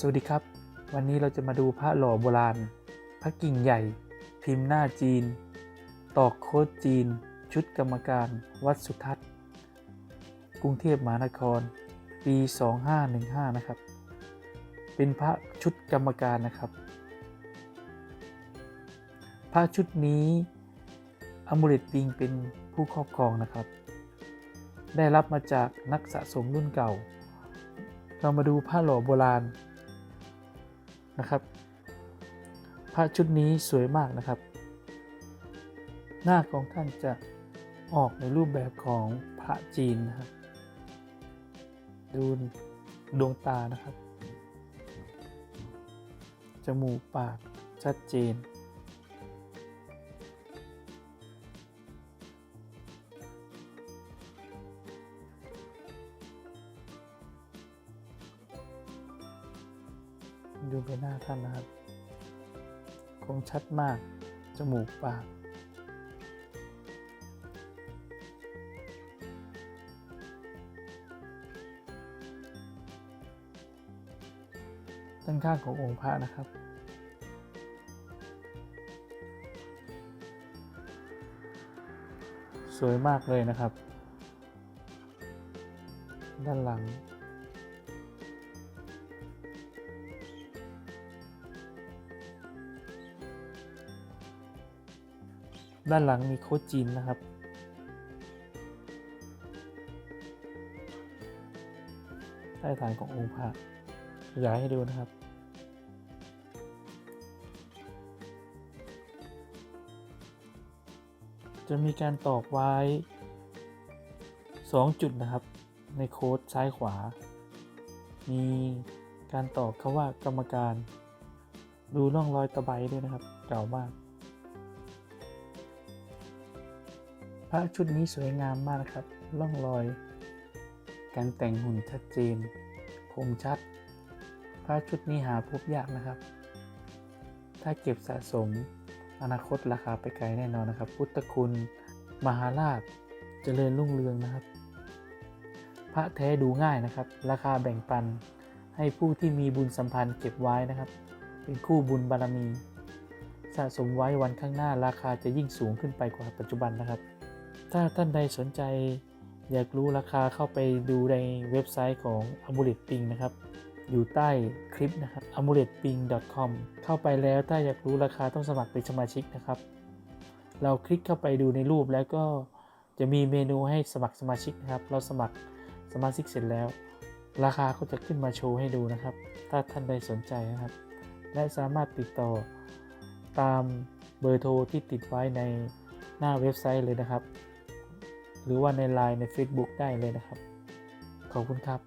สวัสดีครับ วันนี้เราจะมาดูพระหล่อโบราณ พระกิ่งใหญ่ พิมพ์หน้าจีน ตอกโค้ดจีน ชุดกรรมการวัดสุทัศน์ กรุงเทพมหานคร ปี 2515 นะครับ เป็นพระชุดกรรมการนะครับ พระชุดนี้อมูเลตปิงเป็นผู้ครอบครองนะครับ ได้รับมาจากนักสะสมรุ่นเก่าเรามาดูผ้าหล่อโบราณ นะครับ พระชุดนี้สวยมากนะครับ หน้าของท่านจะออกในรูปแบบของพระจีนนะครับ ดูดวงตานะครับ จมูกปากชัดเจน ดูไปหน้าท่านนะครับคมชัดมาก จมูกปาก ด้านข้างขององค์พระนะครับสวยมากเลยนะครับ ด้านหลัง ด้านหลังมีโค้ดจีนนะครับ ใต้ฐานขององค์พระขยายให้ดูนะครับ จะมีการตอกไว้ 2 จุดนะครับ ในโค้ดซ้ายขวา มีการตอกคาว่ากรรมการ ดูร่องรอยตะไบด้วยนะครับ เก่ามาก พระชุดนี้สวยงามมากนะครับ ร่องรอย การแต่งหุ่นชัดเจน คมชัด พระชุดนี้หาพบยากนะครับ ถ้าเก็บสะสม อนาคตราคาไปไกลแน่นอนนะครับ พุทธคุณ มหาราช เจริญรุ่งเรืองนะครับ พระแท้ดูง่ายนะครับ ราคาแบ่งปันให้ผู้ที่มีบุญสัมพันธ์เก็บไว้นะครับ เป็นคู่บุญบารมี สะสมไว้วันข้างหน้าราคาจะยิ่งสูงขึ้นไปกว่าปัจจุบันนะครับ ถ้าท่านใดสนใจอยากรู้ราคาเข้าไปดูในเว็บไซต์ของ a m u l e t p i n g นะครับ อยู่ใต้คลิปนะครับ a m u l e t p i n g com เข้าไปแล้วถ้าอยากรู้ราคาต้องสมัครเป็นสมาชิกนะครับ เราคลิกเข้าไปดูในรูปแล้วก็จะมีเมนูให้สมัครสมาชิกนะครับ เราสมัครสมาชิกเสร็จแล้ว ราคาก็จะขึ้นมาโชว์ให้ดูนะครับ ถ้าท่านใดสนใจนะครับ และสามารถติดต่อตามเบอร์โทรที่ติดไว้ใน หน้าเว็บไซต์เลยนะครับ หรือว่าใน Line ใน Facebook ได้เลยนะครับ ขอบคุณครับ